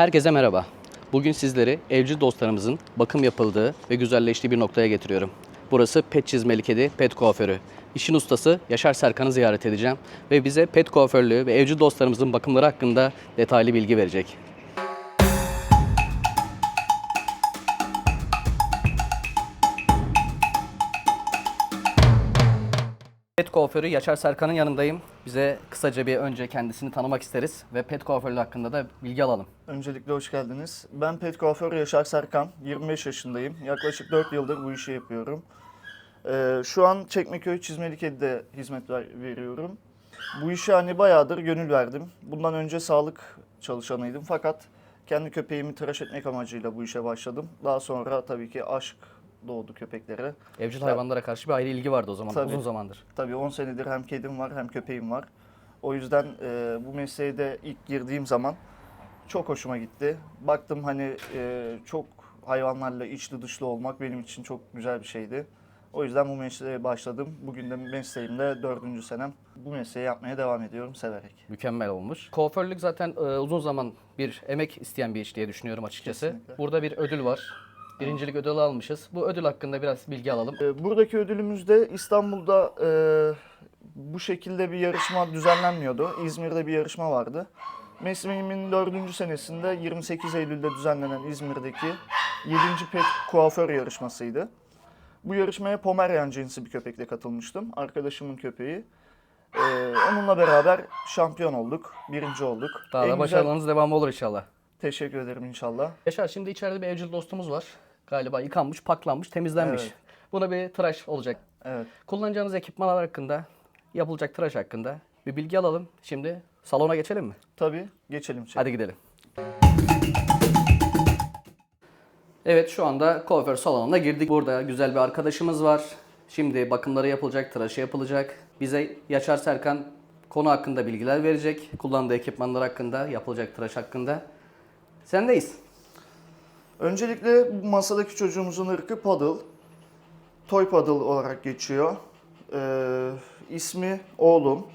Herkese merhaba. Bugün sizleri evcil dostlarımızın bakım yapıldığı ve güzelleştiği bir noktaya getiriyorum. Burası Pet Çizmeli Kedi Pet Kuaförü. İşin ustası Yaşar Serkan'ı ziyaret edeceğim ve bize pet kuaförlüğü ve evcil dostlarımızın bakımları hakkında detaylı bilgi verecek. Pet kuaförü Yaşar Serkan'ın yanındayım. Bize kısaca bir önce kendisini tanımak isteriz ve pet kuaförlüğü hakkında da bilgi alalım. Öncelikle hoş geldiniz. Ben pet kuaför Yaşar Serkan. 25 yaşındayım. Yaklaşık 4 yıldır bu işi yapıyorum. Ee, şu an Çekmeköy Çizmelikedi'de hizmet ver- veriyorum. Bu işe hani bayağıdır gönül verdim. Bundan önce sağlık çalışanıydım fakat kendi köpeğimi tıraş etmek amacıyla bu işe başladım. Daha sonra tabii ki aşk doğdu köpeklere. Evcil hayvanlara karşı bir ayrı ilgi vardı o zaman Tabii. uzun zamandır. Tabii 10 senedir hem kedim var hem köpeğim var. O yüzden e, bu mesleğe de ilk girdiğim zaman çok hoşuma gitti. Baktım hani e, çok hayvanlarla içli dışlı olmak benim için çok güzel bir şeydi. O yüzden bu mesleğe başladım. Bugün de mesleğimde dördüncü senem. Bu mesleği yapmaya devam ediyorum severek. Mükemmel olmuş. Kuaförlük zaten e, uzun zaman bir emek isteyen bir iş diye düşünüyorum açıkçası. Kesinlikle. Burada bir ödül var. Birincilik ödülü almışız. Bu ödül hakkında biraz bilgi alalım. E, buradaki ödülümüzde İstanbul'da e, bu şekilde bir yarışma düzenlenmiyordu. İzmir'de bir yarışma vardı. Mesleğimin dördüncü senesinde 28 Eylül'de düzenlenen İzmir'deki 7. pet kuaför yarışmasıydı. Bu yarışmaya Pomeryan cinsi bir köpekle katılmıştım. Arkadaşımın köpeği. E, onunla beraber şampiyon olduk. Birinci olduk. Daha En da güzel- başarılarınız devamı olur inşallah. Teşekkür ederim inşallah. Yaşar şimdi içeride bir evcil dostumuz var. Galiba yıkanmış, paklanmış, temizlenmiş. Evet. Buna bir tıraş olacak. Evet. Kullanacağınız ekipmanlar hakkında, yapılacak tıraş hakkında bir bilgi alalım. Şimdi salona geçelim mi? Tabii geçelim. içeri. Hadi gidelim. Evet şu anda kuaför salonuna girdik. Burada güzel bir arkadaşımız var. Şimdi bakımları yapılacak, tıraşı yapılacak. Bize Yaşar Serkan konu hakkında bilgiler verecek. Kullandığı ekipmanlar hakkında, yapılacak tıraş hakkında. Sendeyiz. Öncelikle masadaki çocuğumuzun ırkı Paddle. Toy Paddle olarak geçiyor. Ee, ismi oğlum.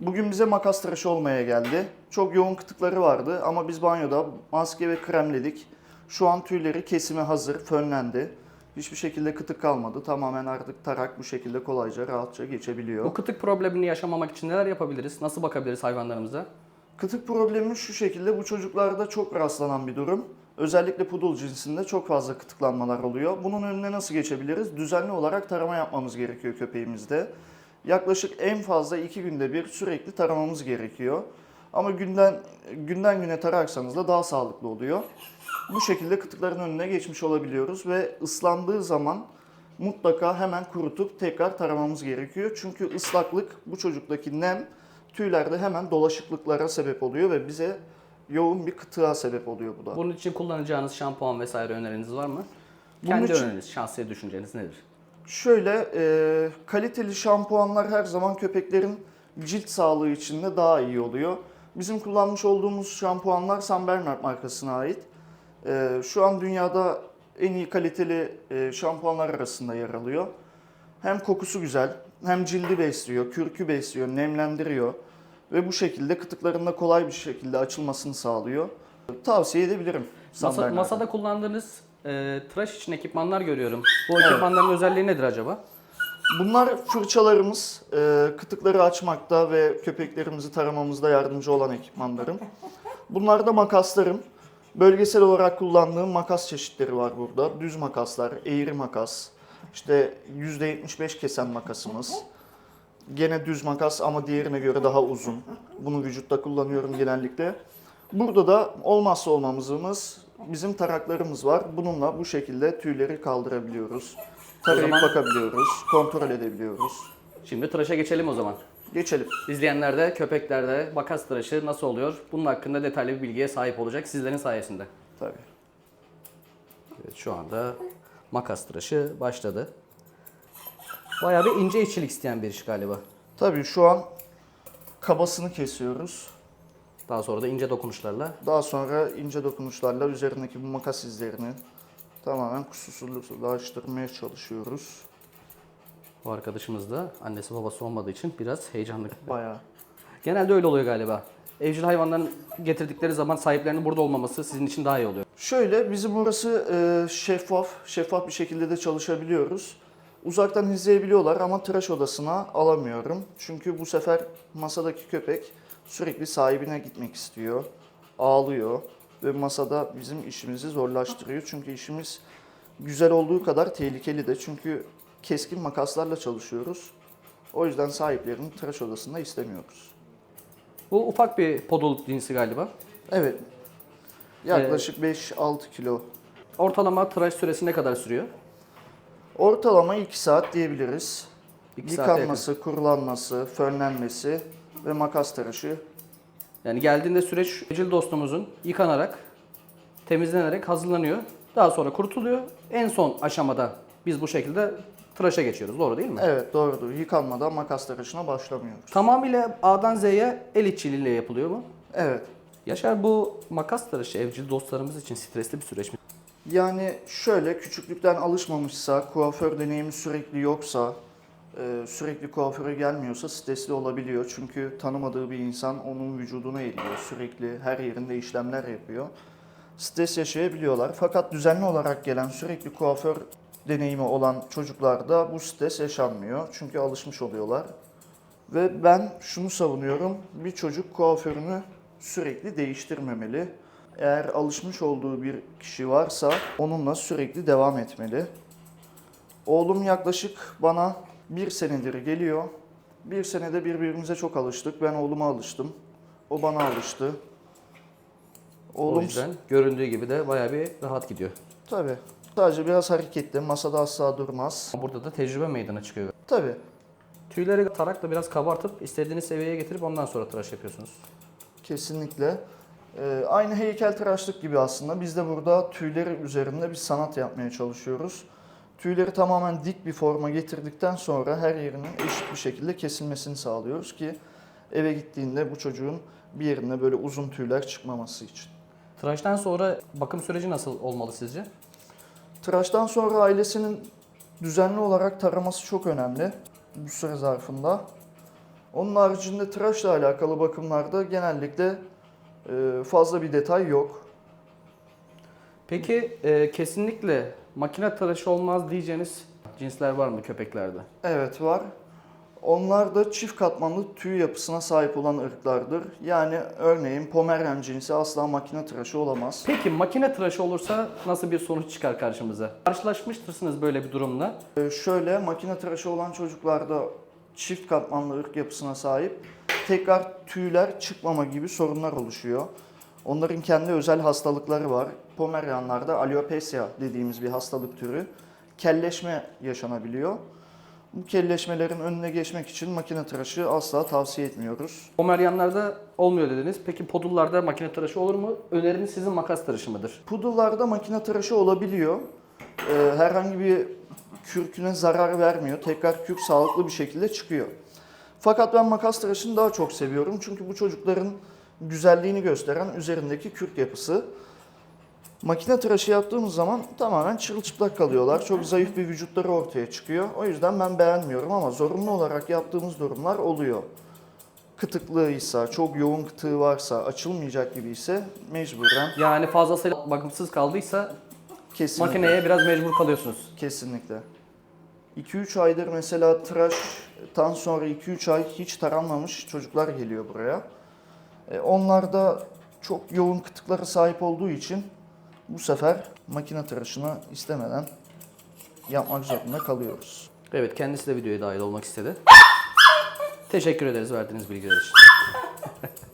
Bugün bize makas tıraşı olmaya geldi. Çok yoğun kıtıkları vardı ama biz banyoda maske ve kremledik. Şu an tüyleri kesime hazır, fönlendi. Hiçbir şekilde kıtık kalmadı. Tamamen artık tarak bu şekilde kolayca, rahatça geçebiliyor. Bu kıtık problemini yaşamamak için neler yapabiliriz? Nasıl bakabiliriz hayvanlarımıza? Kıtık problemi şu şekilde bu çocuklarda çok rastlanan bir durum. Özellikle pudul cinsinde çok fazla kıtıklanmalar oluyor. Bunun önüne nasıl geçebiliriz? Düzenli olarak tarama yapmamız gerekiyor köpeğimizde. Yaklaşık en fazla iki günde bir sürekli taramamız gerekiyor. Ama günden günden güne tararsanız da daha sağlıklı oluyor. Bu şekilde kıtıkların önüne geçmiş olabiliyoruz ve ıslandığı zaman mutlaka hemen kurutup tekrar taramamız gerekiyor. Çünkü ıslaklık bu çocuktaki nem tüylerde hemen dolaşıklıklara sebep oluyor ve bize yoğun bir kıtığa sebep oluyor bu da. Bunun için kullanacağınız şampuan vesaire öneriniz var mı? Bunun Kendi için- öneriniz, şahsi düşünceniz nedir? Şöyle e, kaliteli şampuanlar her zaman köpeklerin cilt sağlığı için de daha iyi oluyor. Bizim kullanmış olduğumuz şampuanlar San Bernard markasına ait. E, şu an dünyada en iyi kaliteli e, şampuanlar arasında yer alıyor. Hem kokusu güzel, hem cildi besliyor, kürkü besliyor, nemlendiriyor ve bu şekilde kıtıklarında kolay bir şekilde açılmasını sağlıyor. Tavsiye edebilirim. Masa- Bernard'ı. masada kullandığınız e, tıraş için ekipmanlar görüyorum. Bu ekipmanların özelliği nedir acaba? Bunlar fırçalarımız, e, kıtıkları açmakta ve köpeklerimizi taramamızda yardımcı olan ekipmanlarım. Bunlar da makaslarım. Bölgesel olarak kullandığım makas çeşitleri var burada. Düz makaslar, eğri makas, işte %75 kesen makasımız. Gene düz makas ama diğerine göre daha uzun. Bunu vücutta kullanıyorum genellikle. Burada da olmazsa olmamızımız bizim taraklarımız var. Bununla bu şekilde tüyleri kaldırabiliyoruz. Tarayıp zaman- bakabiliyoruz, kontrol edebiliyoruz. Şimdi tıraşa geçelim o zaman. Geçelim. İzleyenler de köpeklerde makas tıraşı nasıl oluyor? Bunun hakkında detaylı bir bilgiye sahip olacak sizlerin sayesinde. Tabii. Evet, şu anda makas tıraşı başladı. Bayağı bir ince işçilik isteyen bir iş galiba. Tabii şu an kabasını kesiyoruz. Daha sonra da ince dokunuşlarla Daha sonra ince dokunuşlarla üzerindeki bu makas izlerini tamamen kusursuzlaştırmaya çalışıyoruz. bu arkadaşımız da annesi babası olmadığı için biraz heyecanlı. Bayağı. Genelde öyle oluyor galiba. evcil hayvanların getirdikleri zaman sahiplerinin burada olmaması sizin için daha iyi oluyor. Şöyle bizim burası e, şeffaf, şeffaf bir şekilde de çalışabiliyoruz. Uzaktan izleyebiliyorlar ama tıraş odasına alamıyorum. Çünkü bu sefer masadaki köpek sürekli sahibine gitmek istiyor, ağlıyor ve masada bizim işimizi zorlaştırıyor. Çünkü işimiz güzel olduğu kadar tehlikeli de çünkü keskin makaslarla çalışıyoruz. O yüzden sahiplerini tıraş odasında istemiyoruz. Bu ufak bir podoluk cinsi galiba. Evet. Yaklaşık 5-6 kilo Ortalama tıraş süresi ne kadar sürüyor? Ortalama 2 saat diyebiliriz. İki saate. Yıkanması, kurulanması, fönlenmesi ve makas tıraşı. Yani geldiğinde süreç evcil dostumuzun yıkanarak, temizlenerek hazırlanıyor. Daha sonra kurutuluyor. En son aşamada biz bu şekilde tıraşa geçiyoruz. Doğru değil mi? Evet doğrudur. Yıkanmadan makas tıraşına başlamıyoruz. Tamamıyla A'dan Z'ye el işçiliğiyle yapılıyor mu? Evet. Yaşar bu makas tıraşı evcil dostlarımız için stresli bir süreç mi? Yani şöyle küçüklükten alışmamışsa, kuaför deneyimi sürekli yoksa, e, sürekli kuaföre gelmiyorsa stresli olabiliyor. Çünkü tanımadığı bir insan onun vücuduna eliyor. Sürekli her yerinde işlemler yapıyor. Stres yaşayabiliyorlar. Fakat düzenli olarak gelen sürekli kuaför deneyimi olan çocuklarda bu stres yaşanmıyor. Çünkü alışmış oluyorlar. Ve ben şunu savunuyorum. Bir çocuk kuaförünü sürekli değiştirmemeli. Eğer alışmış olduğu bir kişi varsa onunla sürekli devam etmeli. Oğlum yaklaşık bana bir senedir geliyor. Bir senede birbirimize çok alıştık. Ben oğluma alıştım. O bana alıştı. O Oğlum yüzden göründüğü gibi de bayağı bir rahat gidiyor. tabii. Sadece biraz hareketli. Masada asla durmaz. Burada da tecrübe meydana çıkıyor. Tabii. Tüyleri tarakla biraz kabartıp istediğiniz seviyeye getirip ondan sonra tıraş yapıyorsunuz. Kesinlikle. Ee, aynı heykeltıraşlık gibi aslında. Biz de burada tüyleri üzerinde bir sanat yapmaya çalışıyoruz. Tüyleri tamamen dik bir forma getirdikten sonra her yerinin eşit bir şekilde kesilmesini sağlıyoruz ki eve gittiğinde bu çocuğun bir yerinde böyle uzun tüyler çıkmaması için. Tıraştan sonra bakım süreci nasıl olmalı sizce? Tıraştan sonra ailesinin düzenli olarak taraması çok önemli bu süre zarfında. Onun haricinde tıraşla alakalı bakımlarda genellikle e, fazla bir detay yok. Peki e, kesinlikle makine tıraşı olmaz diyeceğiniz cinsler var mı köpeklerde? Evet var. Onlar da çift katmanlı tüy yapısına sahip olan ırklardır. Yani örneğin Pomeranian cinsi asla makine tıraşı olamaz. Peki makine tıraşı olursa nasıl bir sonuç çıkar karşımıza? Karşılaşmıştırsınız böyle bir durumla. Ee, şöyle makine tıraşı olan çocuklarda çift katmanlı ırk yapısına sahip tekrar tüyler çıkmama gibi sorunlar oluşuyor. Onların kendi özel hastalıkları var. Pomerianlarda alopecia dediğimiz bir hastalık türü. Kelleşme yaşanabiliyor. Bu kelleşmelerin önüne geçmek için makine tıraşı asla tavsiye etmiyoruz. Pomeryanlarda olmuyor dediniz. Peki podullarda makine tıraşı olur mu? Öneriniz sizin makas tıraşı mıdır? Pudullarda makine tıraşı olabiliyor. Ee, herhangi bir kürküne zarar vermiyor. Tekrar kürk sağlıklı bir şekilde çıkıyor. Fakat ben makas tıraşını daha çok seviyorum. Çünkü bu çocukların güzelliğini gösteren üzerindeki kürk yapısı. Makine tıraşı yaptığımız zaman tamamen çırılçıplak kalıyorlar. Çok zayıf bir vücutları ortaya çıkıyor. O yüzden ben beğenmiyorum ama zorunlu olarak yaptığımız durumlar oluyor. Kıtıklığıysa, çok yoğun kıtığı varsa, açılmayacak gibi ise mecburen Yani fazlasıyla bakımsız kaldıysa Kesinlikle. makineye biraz mecbur kalıyorsunuz. Kesinlikle. 2-3 aydır mesela tıraştan sonra 2-3 ay hiç taranmamış çocuklar geliyor buraya. E, onlar da çok yoğun kıtıklara sahip olduğu için bu sefer makine tıraşını istemeden yapmak zorunda kalıyoruz. Evet kendisi de videoya dahil olmak istedi. Teşekkür ederiz verdiğiniz bilgiler için.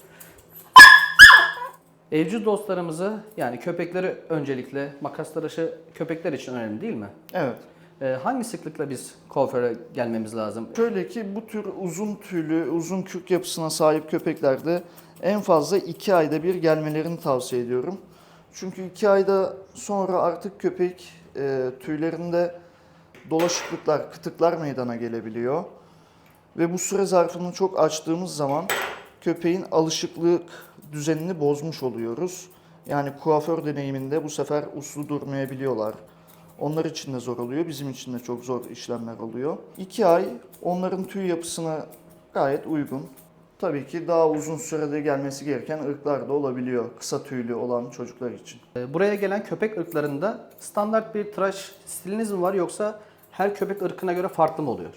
Evcil dostlarımızı yani köpekleri öncelikle makas tıraşı köpekler için önemli değil mi? Evet. Ee, hangi sıklıkla biz kuaföre gelmemiz lazım? Şöyle ki bu tür uzun tüylü, uzun kürk yapısına sahip köpeklerde en fazla 2 ayda bir gelmelerini tavsiye ediyorum. Çünkü 2 ayda sonra artık köpek e, tüylerinde dolaşıklıklar, kıtıklar meydana gelebiliyor. Ve bu süre zarfını çok açtığımız zaman köpeğin alışıklık düzenini bozmuş oluyoruz. Yani kuaför deneyiminde bu sefer uslu durmayabiliyorlar. Onlar için de zor oluyor, bizim için de çok zor işlemler oluyor. 2 ay onların tüy yapısına gayet uygun. tabii ki daha uzun sürede gelmesi gereken ırklar da olabiliyor. Kısa tüylü olan çocuklar için. Ee, Buraya gelen köpek ırklarında standart bir tıraş stiliniz mi var yoksa her köpek ırkına göre farklı mı oluyor?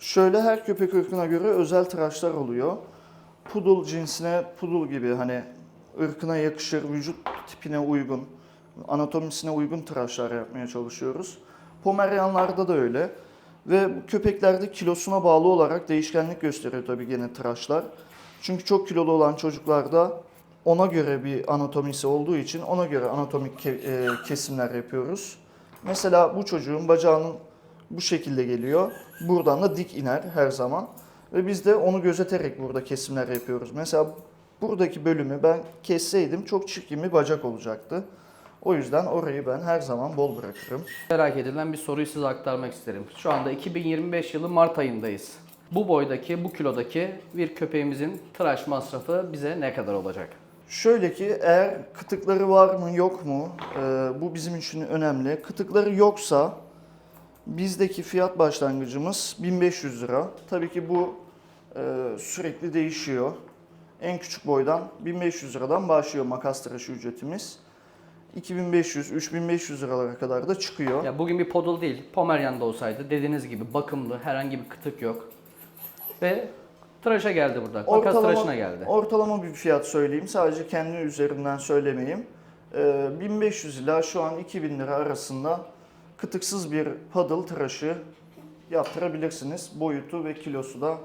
Şöyle her köpek ırkına göre özel tıraşlar oluyor. Pudul cinsine pudul gibi hani ırkına yakışır, vücut tipine uygun, anatomisine uygun tıraşlar yapmaya çalışıyoruz. Pomeryanlarda da öyle. Ve köpeklerde kilosuna bağlı olarak değişkenlik gösteriyor tabii gene tıraşlar. Çünkü çok kilolu olan çocuklarda ona göre bir anatomisi olduğu için ona göre anatomik ke- e, kesimler yapıyoruz. Mesela bu çocuğun bacağının bu şekilde geliyor. Buradan da dik iner her zaman. Ve biz de onu gözeterek burada kesimler yapıyoruz. Mesela buradaki bölümü ben kesseydim çok çirkin bir bacak olacaktı. O yüzden orayı ben her zaman bol bırakırım. Merak edilen bir soruyu size aktarmak isterim. Şu anda 2025 yılı Mart ayındayız. Bu boydaki, bu kilodaki bir köpeğimizin tıraş masrafı bize ne kadar olacak? Şöyle ki eğer kıtıkları var mı yok mu e, bu bizim için önemli. Kıtıkları yoksa bizdeki fiyat başlangıcımız 1500 lira. Tabii ki bu e, sürekli değişiyor. En küçük boydan 1500 liradan başlıyor makas tıraşı ücretimiz. 2500-3500 liralara kadar da çıkıyor. Ya bugün bir podul değil, Pomeryan da olsaydı dediğiniz gibi bakımlı, herhangi bir kıtık yok. Ve tıraşa geldi burada. Makas tıraşına geldi. ortalama bir fiyat söyleyeyim. Sadece kendi üzerinden söylemeyeyim. Ee, 1500 ila şu an 2000 lira arasında kıtıksız bir paddle tıraşı yaptırabilirsiniz. Boyutu ve kilosu da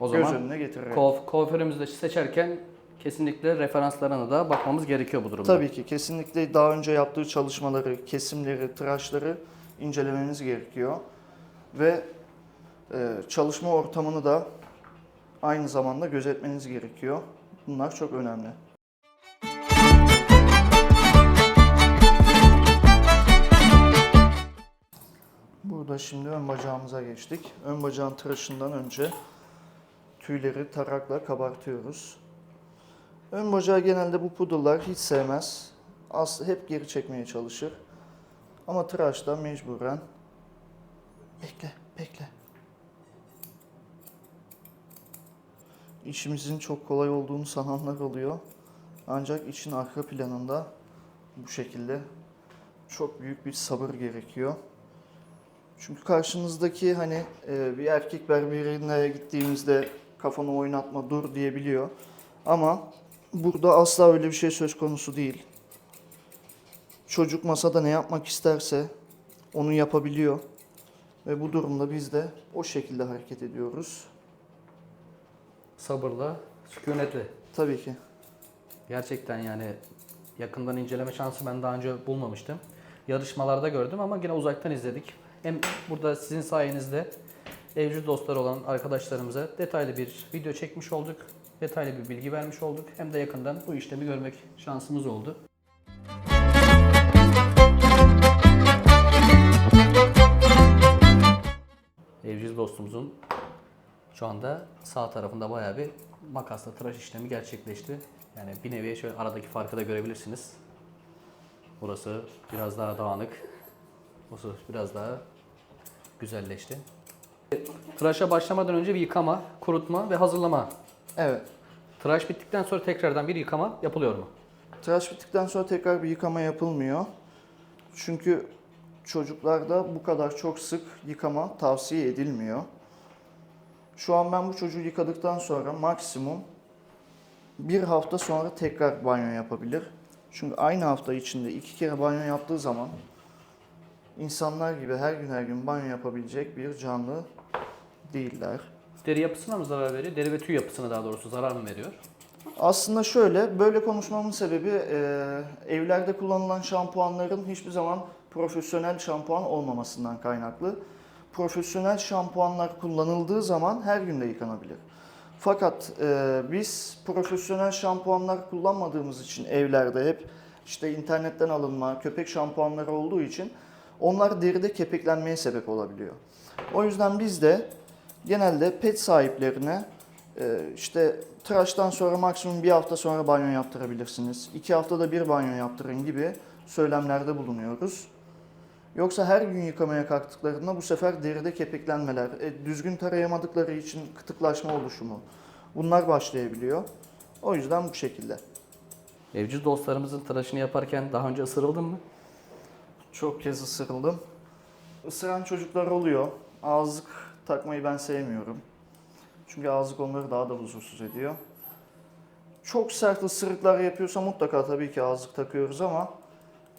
O göz zaman önüne getirerek. kuaf- kuaförümüzü de seçerken kesinlikle referanslarına da bakmamız gerekiyor bu durumda. Tabii ki kesinlikle daha önce yaptığı çalışmaları, kesimleri, tıraşları incelemeniz gerekiyor. Ve e, çalışma ortamını da aynı zamanda gözetmeniz gerekiyor. Bunlar çok önemli. Burada şimdi ön bacağımıza geçtik. Ön bacağın tıraşından önce tüyleri tarakla kabartıyoruz. Ön bacağı genelde bu pudullar hiç sevmez. Aslı hep geri çekmeye çalışır. Ama tıraşta mecburen bekle, bekle. İşimizin çok kolay olduğunu sananlar oluyor. Ancak işin arka planında bu şekilde çok büyük bir sabır gerekiyor. Çünkü karşınızdaki hani e, bir erkek berberine gittiğimizde kafanı oynatma dur diyebiliyor. Ama burada asla öyle bir şey söz konusu değil. Çocuk masada ne yapmak isterse onu yapabiliyor. Ve bu durumda biz de o şekilde hareket ediyoruz. Sabırla, sükunetle. Tabii ki. Gerçekten yani yakından inceleme şansı ben daha önce bulmamıştım. Yarışmalarda gördüm ama yine uzaktan izledik. Hem burada sizin sayenizde evcil dostları olan arkadaşlarımıza detaylı bir video çekmiş olduk. Detaylı bir bilgi vermiş olduk. Hem de yakından bu işlemi görmek şansımız oldu. Evcil dostumuzun şu anda sağ tarafında bayağı bir makasla tıraş işlemi gerçekleşti. Yani bir nevi şöyle aradaki farkı da görebilirsiniz. Burası biraz daha dağınık. Burası biraz daha güzelleşti. Tıraşa başlamadan önce bir yıkama, kurutma ve hazırlama. Evet. Tıraş bittikten sonra tekrardan bir yıkama yapılıyor mu? Tıraş bittikten sonra tekrar bir yıkama yapılmıyor. Çünkü çocuklarda bu kadar çok sık yıkama tavsiye edilmiyor. Şu an ben bu çocuğu yıkadıktan sonra maksimum bir hafta sonra tekrar banyo yapabilir. Çünkü aynı hafta içinde iki kere banyo yaptığı zaman insanlar gibi her gün her gün banyo yapabilecek bir canlı değiller. Deri yapısına mı zarar veriyor? Deri ve tüy yapısına daha doğrusu zarar mı veriyor? Aslında şöyle, böyle konuşmamın sebebi e, evlerde kullanılan şampuanların hiçbir zaman profesyonel şampuan olmamasından kaynaklı. Profesyonel şampuanlar kullanıldığı zaman her gün de yıkanabilir. Fakat e, biz profesyonel şampuanlar kullanmadığımız için evlerde hep işte internetten alınma köpek şampuanları olduğu için onlar deride kepeklenmeye sebep olabiliyor. O yüzden biz de genelde pet sahiplerine ee, işte tıraştan sonra maksimum bir hafta sonra banyo yaptırabilirsiniz. İki haftada bir banyo yaptırın gibi söylemlerde bulunuyoruz. Yoksa her gün yıkamaya kalktıklarında bu sefer deride kepeklenmeler, e, düzgün tarayamadıkları için kıtıklaşma oluşumu, Bunlar başlayabiliyor. O yüzden bu şekilde. Evcil dostlarımızın tıraşını yaparken daha önce ısırıldın mı? Çok kez ısırıldım. Isıran çocuklar oluyor. Ağızlık takmayı ben sevmiyorum. Çünkü ağızlık onları daha da huzursuz ediyor. Çok sert ısırıklar yapıyorsa mutlaka tabii ki ağızlık takıyoruz ama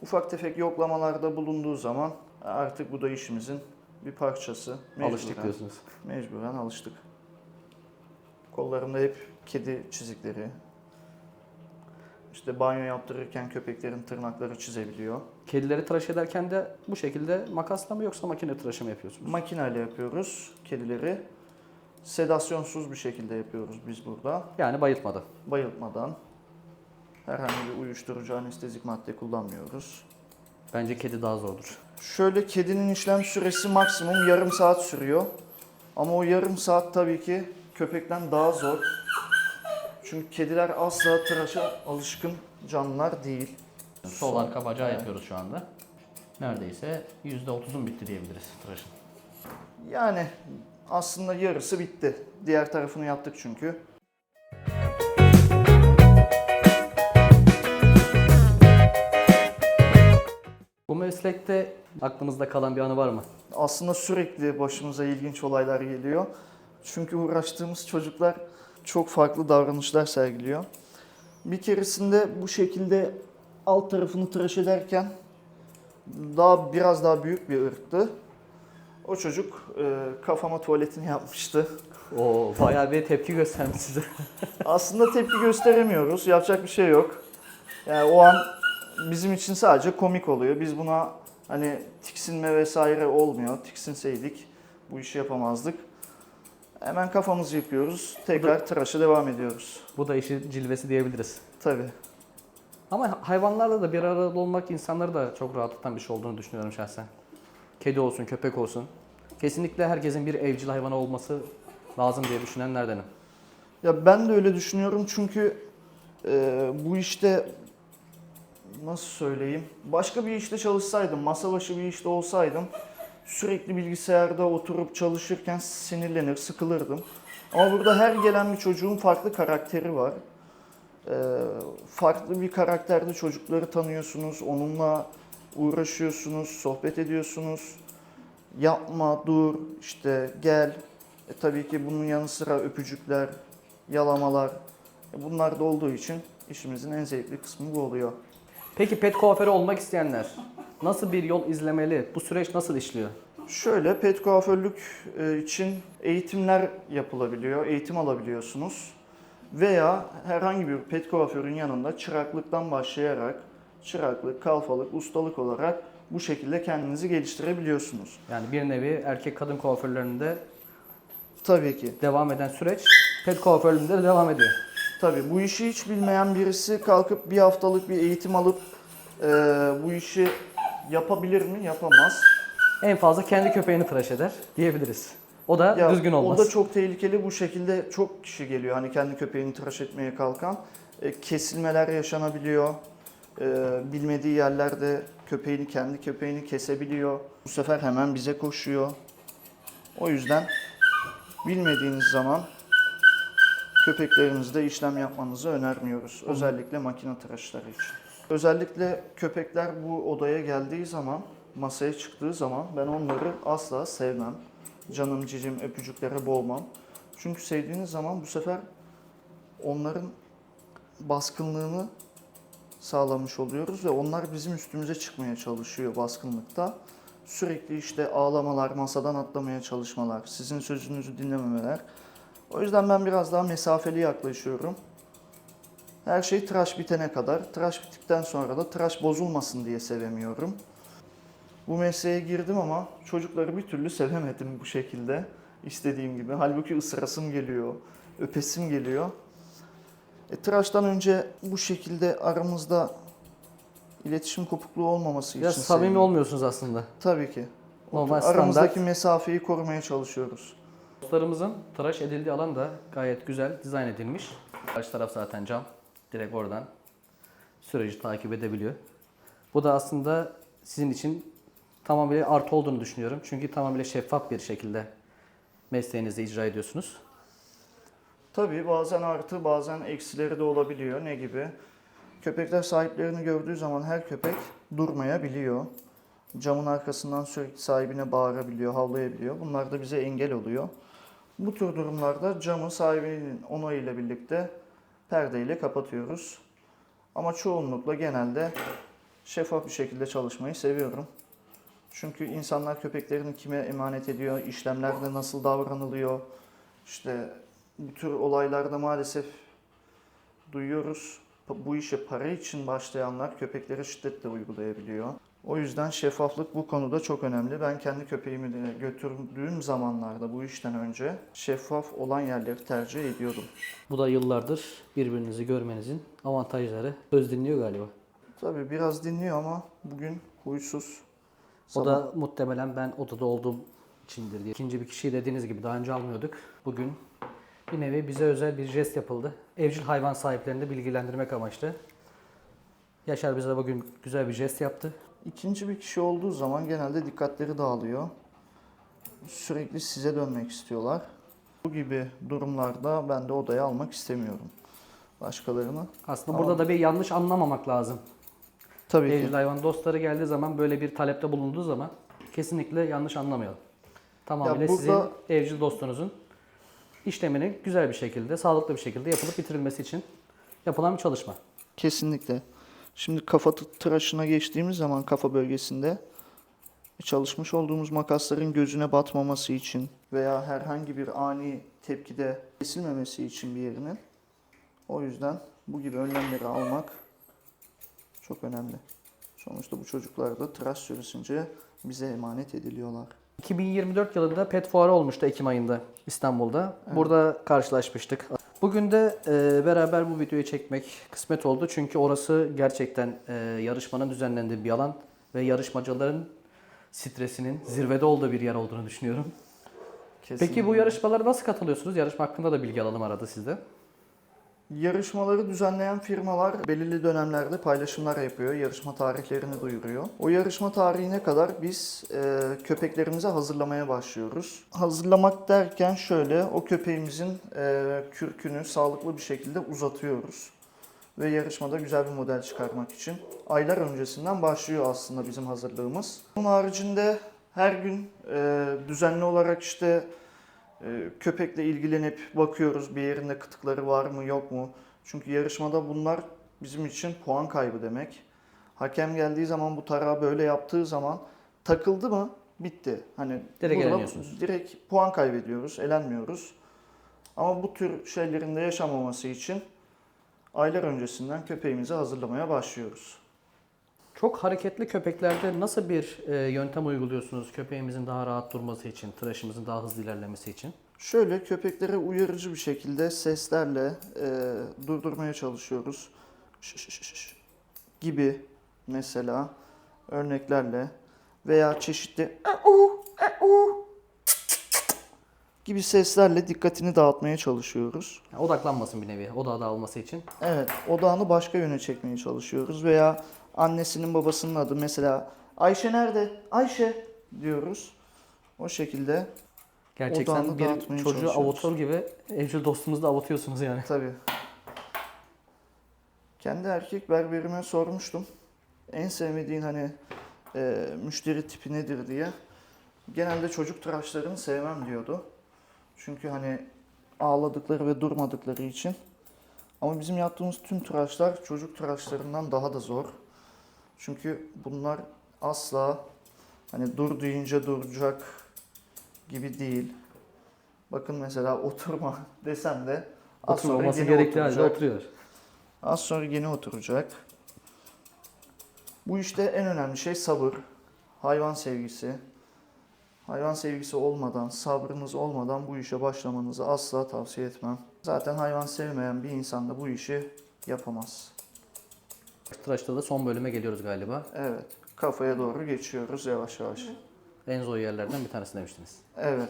ufak tefek yoklamalarda bulunduğu zaman artık bu da işimizin bir parçası. Alıştık Mecburen- diyorsunuz. Mecburen alıştık. Kollarımda hep kedi çizikleri. İşte banyo yaptırırken köpeklerin tırnakları çizebiliyor. Kedileri tıraş ederken de bu şekilde makasla mı yoksa makine tıraşı mı yapıyorsunuz? Makineyle yapıyoruz kedileri. Sedasyonsuz bir şekilde yapıyoruz biz burada. Yani bayıltmadan. Bayıltmadan. Herhangi bir uyuşturucu anestezik madde kullanmıyoruz. Bence kedi daha zordur. Şöyle kedinin işlem süresi maksimum yarım saat sürüyor. Ama o yarım saat tabii ki köpekten daha zor. Çünkü kediler asla tıraşa alışkın canlılar değil. Sol arka bacağı yapıyoruz şu anda. Neredeyse %30'un bitti diyebiliriz tıraşın. Yani aslında yarısı bitti. Diğer tarafını yaptık çünkü. Bu meslekte aklınızda kalan bir anı var mı? Aslında sürekli başımıza ilginç olaylar geliyor. Çünkü uğraştığımız çocuklar çok farklı davranışlar sergiliyor. Bir keresinde bu şekilde alt tarafını tıraş ederken daha biraz daha büyük bir ırktı. O çocuk e, kafama tuvaletini yapmıştı. Oo, bayağı bir tepki göstermiş size. Aslında tepki gösteremiyoruz. Yapacak bir şey yok. Yani o an bizim için sadece komik oluyor. Biz buna hani tiksinme vesaire olmuyor. Tiksinseydik bu işi yapamazdık. Hemen kafamızı yıkıyoruz. Tekrar tıraşa devam ediyoruz. Bu da işin cilvesi diyebiliriz. Tabii. Ama hayvanlarla da bir arada olmak insanları da çok rahatlatan bir şey olduğunu düşünüyorum şahsen. Kedi olsun, köpek olsun. Kesinlikle herkesin bir evcil hayvanı olması lazım diye düşünenlerdenim. Ya ben de öyle düşünüyorum çünkü e, bu işte nasıl söyleyeyim? Başka bir işte çalışsaydım, masa başı bir işte olsaydım sürekli bilgisayarda oturup çalışırken sinirlenir, sıkılırdım. Ama burada her gelen bir çocuğun farklı karakteri var. E, farklı bir karakterde çocukları tanıyorsunuz, onunla uğraşıyorsunuz, sohbet ediyorsunuz. Yapma, dur, işte gel. E, tabii ki bunun yanı sıra öpücükler, yalamalar. E, bunlar da olduğu için işimizin en zevkli kısmı bu oluyor. Peki pet kuaförü olmak isteyenler nasıl bir yol izlemeli? Bu süreç nasıl işliyor? Şöyle pet kuaförlük e, için eğitimler yapılabiliyor, eğitim alabiliyorsunuz. Veya herhangi bir pet kuaförün yanında çıraklıktan başlayarak çıraklık, kalfalık, ustalık olarak bu şekilde kendinizi geliştirebiliyorsunuz. Yani bir nevi erkek kadın kuaförlerinde Tabii ki. devam eden süreç pet kuaförlüğünde de devam ediyor. Tabii bu işi hiç bilmeyen birisi kalkıp bir haftalık bir eğitim alıp e, bu işi yapabilir mi? Yapamaz. En fazla kendi köpeğini tıraş eder diyebiliriz. O da Ya, düzgün olmaz. O da çok tehlikeli. Bu şekilde çok kişi geliyor. Hani kendi köpeğini tıraş etmeye kalkan. E, kesilmeler yaşanabiliyor. E, bilmediği yerlerde köpeğini, kendi köpeğini kesebiliyor. Bu sefer hemen bize koşuyor. O yüzden bilmediğiniz zaman köpeklerinizde işlem yapmanızı önermiyoruz. Özellikle makine tıraşları için. Özellikle köpekler bu odaya geldiği zaman, masaya çıktığı zaman ben onları asla sevmem. Canım cicim öpücüklere boğmam. Çünkü sevdiğiniz zaman bu sefer onların baskınlığını sağlamış oluyoruz ve onlar bizim üstümüze çıkmaya çalışıyor baskınlıkta. Sürekli işte ağlamalar, masadan atlamaya çalışmalar, sizin sözünüzü dinlememeler. O yüzden ben biraz daha mesafeli yaklaşıyorum. Her şey tıraş bitene kadar. Tıraş bittikten sonra da tıraş bozulmasın diye sevemiyorum. Bu mesleğe girdim ama çocukları bir türlü sevemedim bu şekilde. istediğim gibi. Halbuki ısırasım geliyor, öpesim geliyor. E, tıraştan önce bu şekilde aramızda iletişim kopukluğu olmaması Biraz için samimi sevdim. olmuyorsunuz aslında. Tabii ki. Normal Aramızdaki standart. mesafeyi korumaya çalışıyoruz. Dostlarımızın tıraş edildiği alan da gayet güzel dizayn edilmiş. Karşı taraf zaten cam. Direkt oradan süreci takip edebiliyor. Bu da aslında sizin için tamamıyla artı olduğunu düşünüyorum. Çünkü tamamıyla şeffaf bir şekilde mesleğinizi icra ediyorsunuz. Tabii bazen artı bazen eksileri de olabiliyor. Ne gibi? Köpekler sahiplerini gördüğü zaman her köpek durmayabiliyor. Camın arkasından sürekli sahibine bağırabiliyor, havlayabiliyor. Bunlar da bize engel oluyor. Bu tür durumlarda camı sahibinin onayıyla birlikte perdeyle kapatıyoruz. Ama çoğunlukla genelde şeffaf bir şekilde çalışmayı seviyorum. Çünkü insanlar köpeklerini kime emanet ediyor, işlemlerde nasıl davranılıyor, işte bu tür olaylarda maalesef duyuyoruz. Bu işe para için başlayanlar köpeklere şiddet de uygulayabiliyor. O yüzden şeffaflık bu konuda çok önemli. Ben kendi köpeğimi de götürdüğüm zamanlarda bu işten önce şeffaf olan yerleri tercih ediyordum. Bu da yıllardır birbirinizi görmenizin avantajları. Söz dinliyor galiba. Tabii biraz dinliyor ama bugün huysuz. O da muhtemelen ben odada olduğum içindir diye. İkinci bir kişiyi dediğiniz gibi daha önce almıyorduk. Bugün bir nevi bize özel bir jest yapıldı. Evcil hayvan sahiplerini de bilgilendirmek amaçlı. Yaşar bize bugün güzel bir jest yaptı. İkinci bir kişi olduğu zaman genelde dikkatleri dağılıyor. Sürekli size dönmek istiyorlar. Bu gibi durumlarda ben de odaya almak istemiyorum başkalarını. Aslında Ama- burada da bir yanlış anlamamak lazım. Tabii Evcil ki. hayvan dostları geldiği zaman böyle bir talepte bulunduğu zaman kesinlikle yanlış anlamayalım. Tamamıyla burada- sizin evcil dostunuzun işlemini güzel bir şekilde, sağlıklı bir şekilde yapılıp bitirilmesi için yapılan bir çalışma. Kesinlikle. Şimdi kafa tı- tıraşına geçtiğimiz zaman kafa bölgesinde çalışmış olduğumuz makasların gözüne batmaması için veya herhangi bir ani tepkide kesilmemesi için bir yerinin o yüzden bu gibi önlemleri almak çok önemli. Sonuçta bu çocuklar da tıraş süresince bize emanet ediliyorlar. 2024 yılında pet fuarı olmuştu Ekim ayında İstanbul'da. Burada karşılaşmıştık. Bugün de e, beraber bu videoyu çekmek kısmet oldu. Çünkü orası gerçekten e, yarışmanın düzenlendiği bir alan ve yarışmacıların stresinin zirvede olduğu bir yer olduğunu düşünüyorum. Peki bu Kesinlikle. yarışmalara nasıl katılıyorsunuz? Yarışma hakkında da bilgi alalım arada sizde. Yarışmaları düzenleyen firmalar belirli dönemlerde paylaşımlar yapıyor, yarışma tarihlerini duyuruyor. O yarışma tarihine kadar biz e, köpeklerimizi hazırlamaya başlıyoruz. Hazırlamak derken şöyle, o köpeğimizin e, kürkünü sağlıklı bir şekilde uzatıyoruz. Ve yarışmada güzel bir model çıkarmak için aylar öncesinden başlıyor aslında bizim hazırlığımız. Bunun haricinde her gün e, düzenli olarak işte Köpekle ilgilenip bakıyoruz bir yerinde kıtıkları var mı yok mu? Çünkü yarışmada bunlar bizim için puan kaybı demek. Hakem geldiği zaman bu tarağı böyle yaptığı zaman takıldı mı bitti. Hani Direkt eleniyorsunuz. Direkt puan kaybediyoruz, elenmiyoruz. Ama bu tür şeylerin de yaşamaması için aylar öncesinden köpeğimizi hazırlamaya başlıyoruz. Çok hareketli köpeklerde nasıl bir e, yöntem uyguluyorsunuz köpeğimizin daha rahat durması için, tıraşımızın daha hızlı ilerlemesi için? Şöyle köpeklere uyarıcı bir şekilde seslerle e, durdurmaya çalışıyoruz. Şş, gibi mesela örneklerle veya çeşitli gibi seslerle dikkatini dağıtmaya çalışıyoruz. Yani odaklanmasın bir nevi, odağa dağılması için. Evet, odağını başka yöne çekmeye çalışıyoruz veya annesinin babasının adı mesela Ayşe nerede? Ayşe diyoruz. O şekilde Gerçekten Odağını bir dağıtmaya çocuğu çalışıyoruz. gibi evcil dostumuzu da avutuyorsunuz yani. Tabii. Kendi erkek berberime sormuştum. En sevmediğin hani e, müşteri tipi nedir diye. Genelde çocuk tıraşlarını sevmem diyordu. Çünkü hani ağladıkları ve durmadıkları için. Ama bizim yaptığımız tüm tıraşlar çocuk tıraşlarından daha da zor. Çünkü bunlar asla hani dur deyince duracak gibi değil. Bakın mesela oturma desem de az sonra yine halde oturacak. oturuyor. Az sonra yine oturacak. Bu işte en önemli şey sabır, hayvan sevgisi. Hayvan sevgisi olmadan, sabrınız olmadan bu işe başlamanızı asla tavsiye etmem. Zaten hayvan sevmeyen bir insan da bu işi yapamaz. Tıraşta da son bölüme geliyoruz galiba. Evet, kafaya doğru geçiyoruz yavaş yavaş. En zor yerlerden bir tanesi demiştiniz. Evet.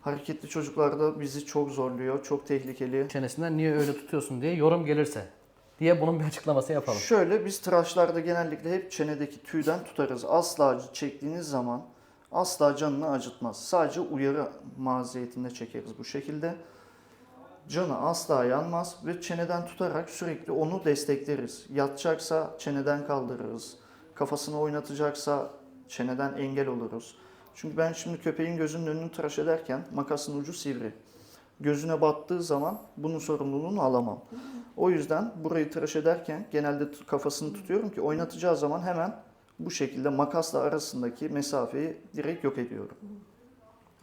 Hareketli çocuklarda bizi çok zorluyor, çok tehlikeli. Çenesinden niye öyle tutuyorsun diye yorum gelirse diye bunun bir açıklaması yapalım. Şöyle biz tıraşlarda genellikle hep çenedeki tüyden tutarız. Asla çektiğiniz zaman asla canını acıtmaz. Sadece uyarı maziyetinde çekeriz bu şekilde. Canı asla yanmaz ve çeneden tutarak sürekli onu destekleriz. Yatacaksa çeneden kaldırırız. Kafasını oynatacaksa çeneden engel oluruz. Çünkü ben şimdi köpeğin gözünün önünü tıraş ederken makasın ucu sivri. Gözüne battığı zaman bunun sorumluluğunu alamam. O yüzden burayı tıraş ederken genelde kafasını tutuyorum ki oynatacağı zaman hemen bu şekilde makasla arasındaki mesafeyi direkt yok ediyorum.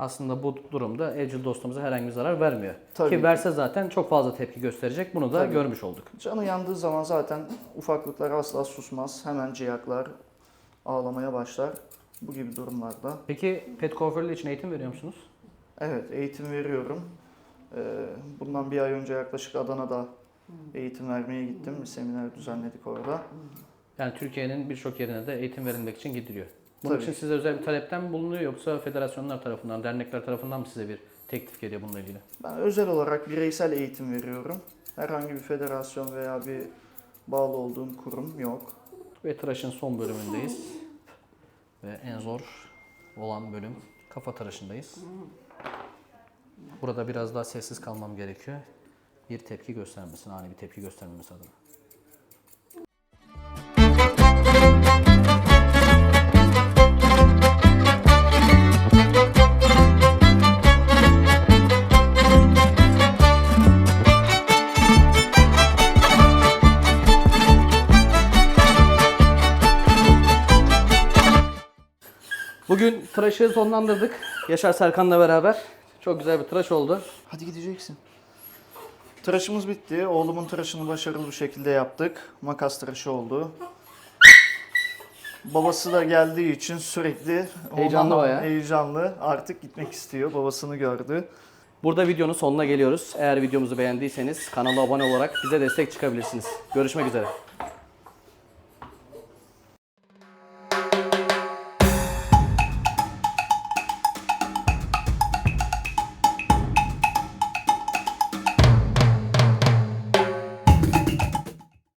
Aslında bu durumda evcil dostumuza herhangi bir zarar vermiyor. Tabii ki ki. verse zaten çok fazla tepki gösterecek. Bunu da Tabii. görmüş olduk. Canı yandığı zaman zaten ufaklıklar asla susmaz. Hemen ciyaklar, ağlamaya başlar. Bu gibi durumlarda. Peki pet kuaförlüğü için eğitim veriyor musunuz? Evet eğitim veriyorum. Ee, bundan bir ay önce yaklaşık Adana'da eğitim vermeye gittim. Bir seminer düzenledik orada. Yani Türkiye'nin birçok yerine de eğitim verilmek için gidiliyor. Bunun Tabii. için size özel bir talepten bulunuyor yoksa federasyonlar tarafından, dernekler tarafından mı size bir teklif geliyor bununla ilgili? Ben özel olarak bireysel eğitim veriyorum. Herhangi bir federasyon veya bir bağlı olduğum kurum yok. Ve tıraşın son bölümündeyiz. Ve en zor olan bölüm kafa tıraşındayız. Burada biraz daha sessiz kalmam gerekiyor. Bir tepki göstermesin, ani bir tepki göstermemesi adına. Tıraşı sonlandırdık. Yaşar Serkan'la beraber. Çok güzel bir tıraş oldu. Hadi gideceksin. Tıraşımız bitti. Oğlumun tıraşını başarılı bir şekilde yaptık. Makas tıraşı oldu. Babası da geldiği için sürekli Heyecanlı bayağı. Heyecanlı. Artık gitmek istiyor. Babasını gördü. Burada videonun sonuna geliyoruz. Eğer videomuzu beğendiyseniz kanala abone olarak bize destek çıkabilirsiniz. Görüşmek üzere.